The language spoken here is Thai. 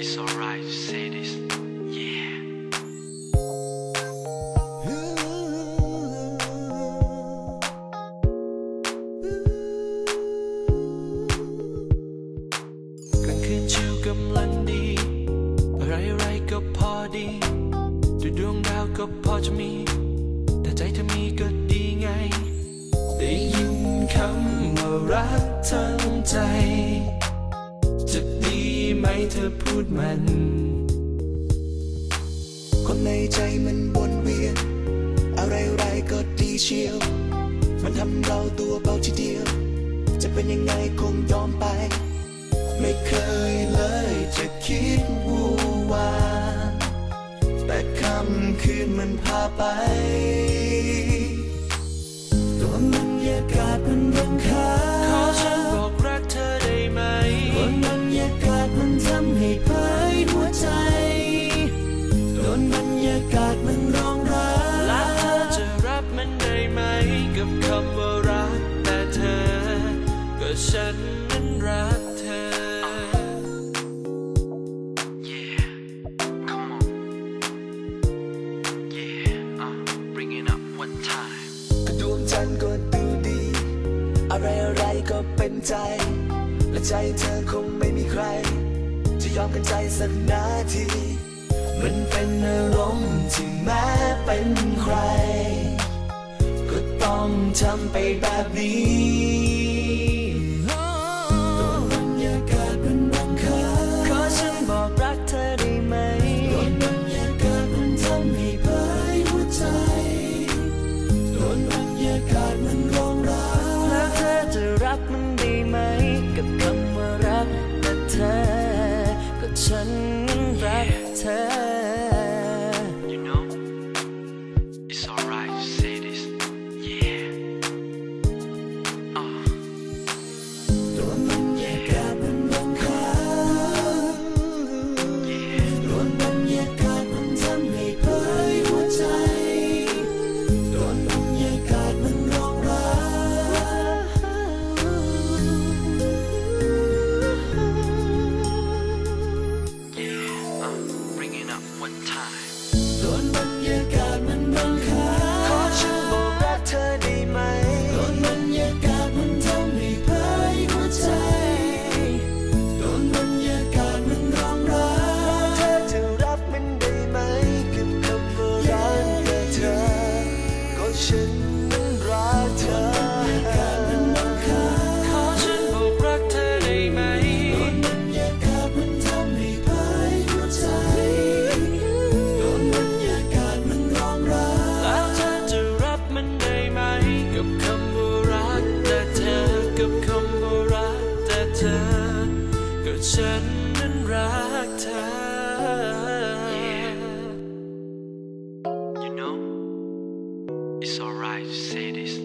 กลางคืนชิวกำลังดี อะไรๆก็พอดีดวงดาวก็พอจะมี แต่ใจเธอมีก็ดีไง ได้ยินคำว่ารักทั้งใจ เธอพูดมัน คนในใจมันวนเวียน อะไรๆก็ดีเชียว มันทำเราตัวเบาทีเดียว จะเป็นยังไงคงยอมไป ไม่เคยเลยจะคิดวูวาแต่คำคืนมันพาไปตัวมันยากาศมัน ฉันนั้นรักเธอ Yeah, come on. Yeah, uh, bring it up one time. ก็ดวงจันทร์ก็ดูดี อะไรอะไรก็เป็นใจ และใจเธอคงไม่มีใคร จะยอมกันใจสักนาที มันเป็นอารมณ์ที่แม้เป็นใคร ก็ต้องทำไปแบบนี้ กับคำว่ารักแต่เธอก็ฉัน ฉันนั้นรักเธอ ขอฉันบอกรักเธอได้ไหมโดนบรรยากาศมันทำให้เผยหัวใจโดนบรรยากาศมันร้องรักแล้วเธอจะรับมันได้ไหม กับคำว่ารักแต่เธอ กับคำว่ารักแต่เธอ ก็ฉันนั้นรักเธอ I say this.